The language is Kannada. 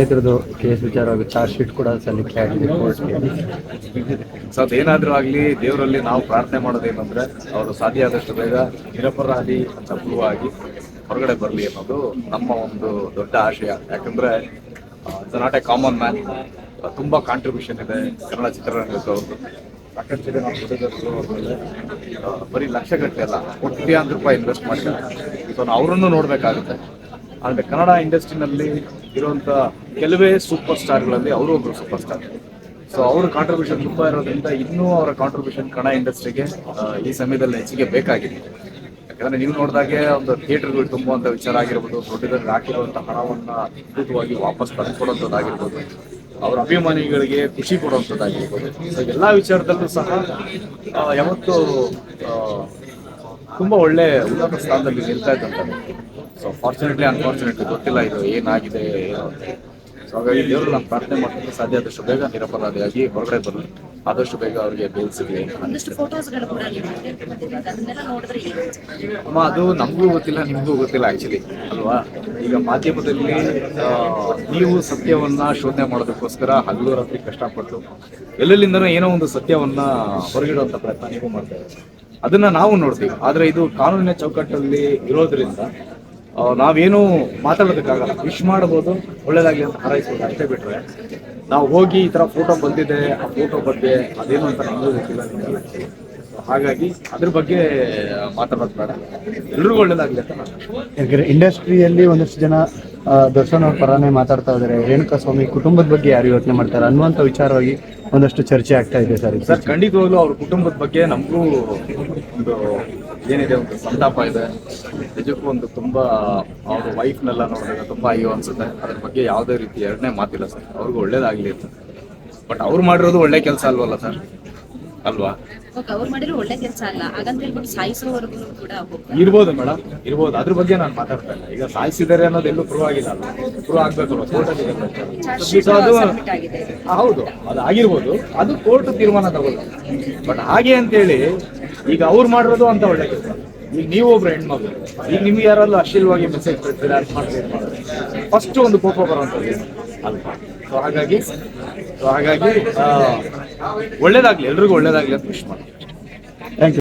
ನೇತೃತ್ವದ ಕೇಸ್ ವಿಚಾರವಾಗಿ ಚಾರ್ಜ್ ಶೀಟ್ ಕೂಡ ಸಲ್ಲಿಕೆ ಆಗಿದೆ ಕೋರ್ಟ್ಗೆ. ಸೊ ಅದೇನಾದ್ರೂ ಆಗಲಿ, ದೇವರಲ್ಲಿ ನಾವು ಪ್ರಾರ್ಥನೆ ಮಾಡೋದೇನಂದ್ರೆ ಅವರು ಸಾಧ್ಯ ಆದಷ್ಟು ಬೇಗ ನಿರಪರಾಧಿ ಆಗಿ ಹೊರಗಡೆ ಬರಲಿ ಅನ್ನೋದು ನಮ್ಮ ಒಂದು ದೊಡ್ಡ ಆಶಯ. ಯಾಕಂದ್ರೆ it's not a common man ತುಂಬಾ ಕಾಂಟ್ರಿಬ್ಯೂಷನ್ ಇದೆ ಕನ್ನಡ ಚಿತ್ರರಂಗಕ್ಕೆ ಅವ್ರದ್ದು. ಸಾಕಷ್ಟು ಬರೀ ಲಕ್ಷಗಟ್ಟಲೆ ಅಲ್ಲ, ಕೋಟ್ಯಾಂತರ ರೂಪಾಯಿ ಇನ್ವೆಸ್ಟ್ ಮಾಡಿದ್ದಾರೆ. ಸೊ ಅವರನ್ನು ನೋಡ್ಬೇಕಾಗುತ್ತೆ. ಅಂದ್ರೆ ಕನ್ನಡ ಇಂಡಸ್ಟ್ರಿನಲ್ಲಿ ಇರುವಂತ ಕೆಲವೇ ಸೂಪರ್ ಸ್ಟಾರ್ಗಳಲ್ಲಿ ಅವರು ಒಬ್ಬರು ಸೂಪರ್ ಸ್ಟಾರ್ ಸೊ ಅವರ ಕಾಂಟ್ರಿಬ್ಯೂಷನ್ ತುಂಬಾ ಇರೋದ್ರಿಂದ ಇನ್ನೂ ಅವರ ಕಾಂಟ್ರಿಬ್ಯೂಷನ್ ಕನ್ನಡ ಇಂಡಸ್ಟ್ರಿಗೆ ಈ ಸಮಯದಲ್ಲಿ ಹೆಚ್ಚಿಗೆ ಬೇಕಾಗಿದೆ. ಯಾಕಂದ್ರೆ ನೀವು ನೋಡಿದಾಗೆ ಒಂದು ಥಿಯೇಟರ್ಗಳು ತುಂಬುವಂತ ವಿಚಾರ ಆಗಿರ್ಬೋದು ದೊಡ್ಡದಾಗಿ ಹಾಕಿರುವಂತ ಹಣವನ್ನ ಅದ್ಭುತವಾಗಿ ವಾಪಸ್ ತಂದುಕೊಡುವಂಥದ್ದಾಗಿರ್ಬೋದು ಅವರ ಅಭಿಮಾನಿಗಳಿಗೆ ಖುಷಿ ಕೊಡುವಂಥದ್ದಾಗಿರ್ಬೋದು ಸೊ ಎಲ್ಲಾ ವಿಚಾರದಲ್ಲೂ ಸಹ ಯಾವತ್ತೂ ತುಂಬಾ ಒಳ್ಳೆ ಉನ್ನತ ಸ್ಥಾನದಲ್ಲಿ ನಿಲ್ತಾ ಇದ್ದಂತ ಸೊ ಫಾರ್ಚುನೇಟ್ಲಿ ಅನ್ಫಾರ್ಚುನೇಟ್ಲಿ ಗೊತ್ತಿಲ್ಲ ಇದು ಏನಾಗಿದೆ ಏನು ಅಂತ. ಸೊ ಹಾಗಾಗಿ ದೇವರು ನಾನು ಪ್ರಾರ್ಥನೆ ಮಾಡ್ತೀನಿ ಸಾಧ್ಯ ಆದಷ್ಟು ಬೇಗ ನಿರಪರಾಧಿಯಾಗಿ ಹೊರಗಡೆ ಬರಲಿ. ಆದಷ್ಟು ಬೇಗ ಅವರಿಗೆ ಬೇಲ್ ಸಿಗಲಿ ಅಮ್ಮ ಅದು ನಮಗೂ ಗೊತ್ತಿಲ್ಲ ನಿಮಗೂ ಗೊತ್ತಿಲ್ಲ ಆಕ್ಚುಲಿ ಅಲ್ವಾ? ಈಗ ಮಾಧ್ಯಮದಲ್ಲಿ ನೀವು ಸತ್ಯವನ್ನ ಶೋಧನೆ ಮಾಡೋದಕ್ಕೋಸ್ಕರ ಹಗಲು ರಾತ್ರಿ ಕಷ್ಟಪಟ್ಟು ಎಲ್ಲೆಲ್ಲಿಂದನೂ ಏನೋ ಒಂದು ಸತ್ಯವನ್ನ ಹೊರಗಿಡುವಂಥ ಪ್ರಯತ್ನ ನೀವು ಮಾಡ್ತಾ ಅದನ್ನು ಅದನ್ನ ನಾವು ನೋಡ್ತೀವಿ. ಆದರೆ ಇದು ಕಾನೂನಿನ ಚೌಕಟ್ಟಲ್ಲಿ ಇರೋದ್ರಿಂದ ನಾವೇನು ಮಾತಾಡೋದಕ್ಕಾಗಲ್ಲ. ವಿಶ್ ಮಾಡಬಹುದು ಒಳ್ಳೇದಾಗ್ಲಿ ಅಂತ ಹಾರೈಸ್ಬೋದು, ಅಷ್ಟೇ ಬಿಟ್ರೆ. ನಾವು ಹೋಗಿ ಈ ತರ ಫೋಟೋ ಬಂದಿದೆ, ಆ ಫೋಟೋ ಬಗ್ಗೆ ಅದೇನು ಅಂತ ಗೊತ್ತಿಲ್ಲ. ಹಾಗಾಗಿ ಅದ್ರ ಬಗ್ಗೆ ಮಾತಾಡೋದು ಬೇಡ. ಎಲ್ರಿಗೂ ಒಳ್ಳೇದಾಗ್ಲಿ ಅಂತ ಯಾಕಂದ್ರೆ ಇಂಡಸ್ಟ್ರಿಯಲ್ಲಿ ಒಂದಷ್ಟು ಜನ ದರ್ಶನ್ ಅವ್ರ ಪರನೇ ಮಾತಾಡ್ತಾ ಇದ್ದಾರೆ ರೇಣುಕಾ ಸ್ವಾಮಿ ಕುಟುಂಬದ ಬಗ್ಗೆ ಯಾರು ಯೋಚನೆ ಮಾಡ್ತಾರೆ ಅನ್ನುವಂಥ ವಿಚಾರವಾಗಿ ಒಂದಷ್ಟು ಚರ್ಚೆ ಆಗ್ತಾ ಇದೆ ಸರ್. ಸರ್, ಖಂಡಿತವಾಗ್ಲೂ ಅವ್ರ ಕುಟುಂಬದ ಬಗ್ಗೆ ನಮಗೂ ಒಂದು ಏನಿದೆ, ಒಂದು ಸಂತಾಪ ಇದೆ. ನಿಜಕ್ಕೂ ಒಂದು ತುಂಬಾ ಅವ್ರ ವೈಫ್ನೆಲ್ಲ ನೋಡಿದಾಗ ತುಂಬಾ ಅಯ್ಯೋ ಅನ್ಸುತ್ತೆ. ಅದ್ರ ಬಗ್ಗೆ ಯಾವುದೇ ರೀತಿ ಎರಡನೇ ಮಾತಿಲ್ಲ ಸರ್. ಅವ್ರಿಗೂ ಒಳ್ಳೇದಾಗ್ಲಿ ಅಂತ. ಬಟ್ ಅವ್ರು ಮಾಡಿರೋದು ಒಳ್ಳೆ ಕೆಲಸ ಅಲ್ವಲ್ಲ ಸರ್? ಅಲ್ವಾ? ಅವ್ರು ಮಾಡಿರೋ ಒಳ್ಳೆ ಕೆಲಸ ಅಲ್ಲ. ಹಾಗಂತ ಹೇಳ್ಬಿಟ್ಟು ಸಾಯಿಸೋವರೆಗೂ ಕೂಡ ಇರ್ಬೋದು ಮೇಡಮ್ ಇರ್ಬೋದು. ಅದ್ರ ಬಗ್ಗೆ ನಾನು ಮಾತಾಡ್ತಾ ಇಲ್ಲ. ಈಗ ಸಾಯಿಸಿದ್ದಾರೆ ಅನ್ನೋದು ಎಲ್ಲೂ ಪ್ರೂವ್ ಆಗಿಲ್ಲ ಅಲ್ಲ ಪ್ರೂವ್ ಆಗ್ಬೇಕು ಶೀಟ್ ಅದು ಹೌದು. ಅದು ಆಗಿರ್ಬೋದು. ಅದು ಕೋರ್ಟ್ ತೀರ್ಮಾನ ತಗೊಳ್ಳಿ ಬಟ್ ಹಾಗೆ ಅಂತೇಳಿ ಈಗ ಅವ್ರು ಮಾಡಿರೋದು ಅಂತ ಒಳ್ಳೆ ಕೆಲಸ. ಈಗ ನೀವು ಒಬ್ರು ಹೆಣ್ಮಗಳು. ಈಗ ನಿಮ್ಗೆ ಯಾರಾದ್ರೂ ಅಶ್ಲೀಲವಾಗಿ ಮೆಸೇಜ್ ಕಳ್ಸಿದ್ರೆ ಅದು ಮಾಡ್ತೀರಿ ಫಸ್ಟ್ ಒಂದು ಕೋಪ ಬರುವಂಥದ್ದು ಅಲ್ವಾ? ಸೊ ಹಾಗಾಗಿ ಸೊ ಹಾಗಾಗಿ ಒಳ್ಳೇದಾಗ್ಲಿ ಎಲ್ರಿಗೂ ಒಳ್ಳೇದಾಗ್ಲಿ ಅಂತ ವಿಶ್ ಮಾಡ್ತೀನಿ. Thank you